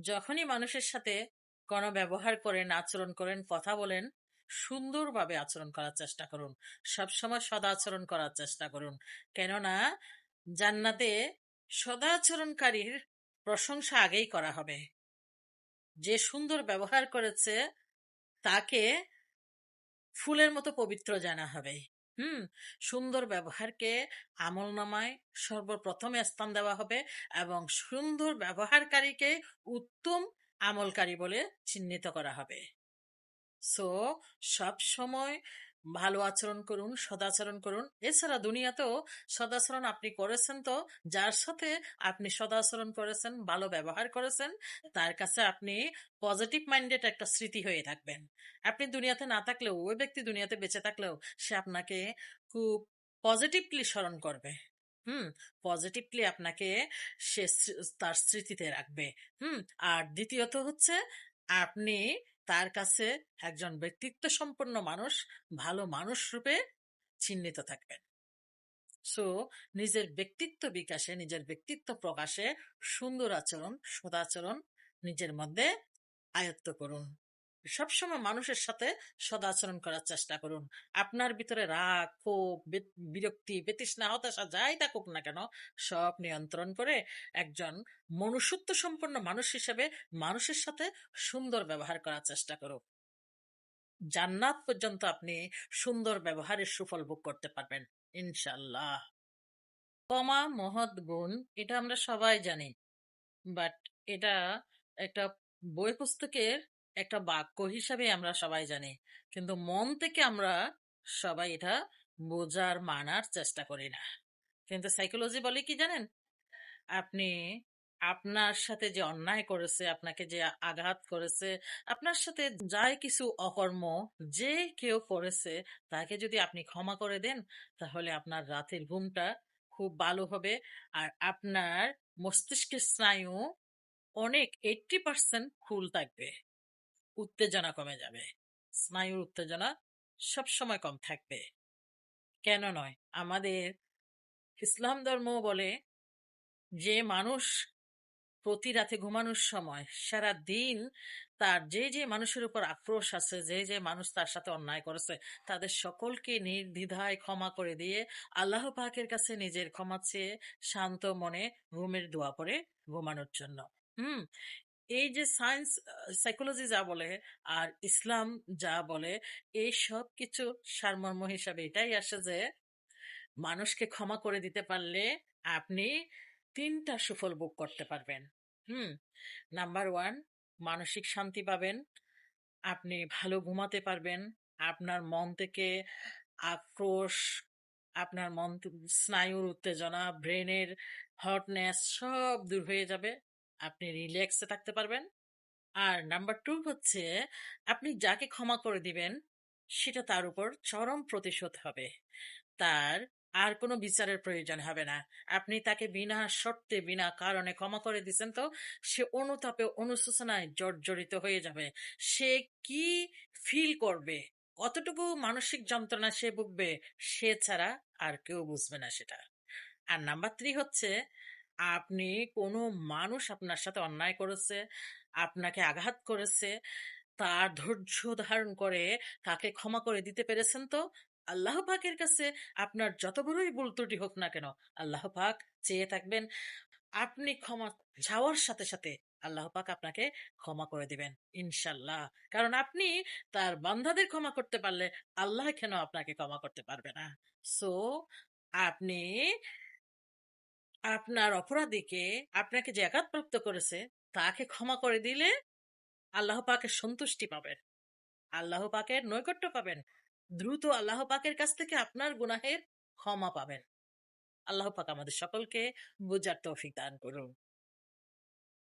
যখনই মানুষের সাথে কোনো ব্যবহার করেন, আচরণ করেন, কথা বলেন, সুন্দরভাবে আচরণ করার চেষ্টা করুন। সবসময় সদাচরণ করার চেষ্টা করুন। কেননা জান্নাতে সদাচরণকারীর প্রশংসা আগেই করা হবে। যে সুন্দর ব্যবহার করেছে তাকে ফুলের মতো পবিত্র জানা হবে। হুম, সুন্দর ব্যবহারকে আমল নামায় সর্বপ্রথমে স্থান দেওয়া হবে এবং সুন্দর ব্যবহারকারীকে উত্তম আমলকারী বলে চিহ্নিত করা হবে। সো সব সময় ভালো আচরণ করুন সদাচরণ করুন। এছাড়া দুনিয়াতেও সদাচরণ আপনি করেছেন তো, যার সাথে আপনি সদাচরণ করেছেন, ভালো ব্যবহার করেছেন, তার কাছে আপনি পজিটিভ মাইন্ডেড একটা স্মৃতি হয়ে থাকবেন। আপনি দুনিয়াতে না থাকলেও, ওই ব্যক্তি দুনিয়াতে বেঁচে থাকলেও, সে আপনাকে খুব পজিটিভলি স্মরণ করবে। হুম? পজিটিভলি আপনাকে সে তার স্মৃতিতে রাখবে। হুম? আর দ্বিতীয়ত হচ্ছে, আপনি তার কাছে একজন ব্যক্তিত্ব সম্পন্ন মানুষ, ভালো মানুষ রূপে চিহ্নিত থাকবেন। সো নিজের ব্যক্তিত্ব বিকাশে, নিজের ব্যক্তিত্ব প্রকাশে সুন্দর আচরণ, সদাচরণ নিজের মধ্যে আয়ত্ত করুন। সবসময় মানুষের সাথে সদাচরণ করার চেষ্টা করুন। আপনার ভিতরে রাগ, ক্ষোভ বিরক্তি, বেতৃষ্ণা, হতাশা যাই থাকুক না কেন, সব নিয়ন্ত্রণ করে একজন মনুষ্যত্ব সম্পন্ন মানুষ হিসেবে মানুষের সাথে সুন্দর ব্যবহার করার চেষ্টা করুন। জান্নাত পর্যন্ত আপনি সুন্দর ব্যবহারের সুফল ভোগ করতে পারবেন ইনশাল্লাহ কমা, মহৎ গুণ, এটা আমরা সবাই জানি। বাট এটা একটা বই পুস্তকের একটা বাক্য হিসাবে আমরা সবাই জানি। কিন্তু মন থেকে আমরা সবাই এটা বোঝার, মানার চেষ্টা করি না। কিন্তু সাইকোলজি বলে কি জানেন? আপনি আপনার সাথে যে অন্যায় করেছে, আপনাকে যে আঘাত করেছে, আপনার সাথে যাই কিছু অকর্ম যে কেউ করেছে, তাকে যদি আপনি ক্ষমা করে দেন, তাহলে আপনার রাতের ঘুমটা খুব ভালো হবে। আর আপনার মস্তিষ্কের স্নায়ু অনেক এইটটি পার্সেন্ট ফুল থাকবে। উত্তেজনা কমে যাবে। স্নায়ুর উত্তেজনা সবসময় কম থাকবে। কেন নয়? আমাদের ইসলাম ধর্ম বলে যে মানুষ প্রতি রাতে ঘুমানোর সময় সারা দিন তার যে যে মানুষের উপর আক্রোশ আছে, যে যে মানুষ তার সাথে অন্যায় করেছে, তাদের সকলকে নির্দ্বিধায় ক্ষমা করে দিয়ে আল্লাহ পাকের কাছে নিজের ক্ষমা চেয়ে শান্ত মনে ঘুমের দোয়া পরে ঘুমানোর জন্য। হুম? এই যে সায়েন্স সাইকোলজি যা বলে আর ইসলাম যা বলে, এই সব কিছু সারমর্ম হিসাবে এটাই আসে যে, মানুষকে ক্ষমা করে দিতে পারলে আপনি তিনটা সুফল বুক করতে পারবেন। হুম? নাম্বার ওয়ান, মানসিক শান্তি পাবেন, আপনি ভালো ঘুমাতে পারবেন, আপনার মন থেকে আক্রোশ, আপনার মন স্নায়ুর উত্তেজনা, ব্রেনের হটনেস সব দূর হয়ে যাবে। আপনি রিল্যাক্সে থাকতে পারবেন। আর নাম্বার টু হচ্ছে, আপনি যাকে ক্ষমা করে দিবেন, সেটা তার উপর চরম প্রতিশোধ হবে। তার আর কোনো বিচারের প্রয়োজন হবে না। আপনি তাকে বিনা শর্তে, বিনা কারণে ক্ষমা করে দিচ্ছেন তো, সে অনুতাপে, অনুশোচনায় জর্জরিত হয়ে যাবে। সে কি ফিল করবে? কতটুকু মানসিক যন্ত্রণা সে ভুগবে, সে ছাড়া আর কেউ বুঝবে না সেটা। আর নাম্বার থ্রি হচ্ছে আপনি কোনো মানুষ আপনার সাথে অন্যায় করেছে, আপনাকে আঘাত করেছে, তার ধৈর্য ধারণ করে তাকে ক্ষমা করে দিতে পেরেছেন তো? আল্লাহ পাকের কাছে আপনার যত বড়ই ভুল ত্রুটি হোক না কেন, আল্লাহ পাক চেয়ে থাকবেন। আপনি ক্ষমা যাওয়ার সাথে সাথে আল্লাহ পাক আপনাকে ক্ষমা করে দিবেন, ইনশাল্লাহ। কারণ আপনি তার বান্ধাদের ক্ষমা করতে পারলে আল্লাহ কেন আপনাকে ক্ষমা করতে পারবে না? সো, আপনি আপনার অপরাধীকে আপনাকে যে আঘাতপ্রাপ্ত করেছে, তাকে ক্ষমা করে দিলে আল্লাহ পাকের সন্তুষ্টি পাবেন। আল্লাহ পাকের নৈকট্য পাবেন। দ্রুত আল্লাহ পাকের কাছ থেকে আপনার গুনাহের ক্ষমা পাবেন। আল্লাহ পাক আমাদের সকলকে বোঝার তৌফিক দান করুন।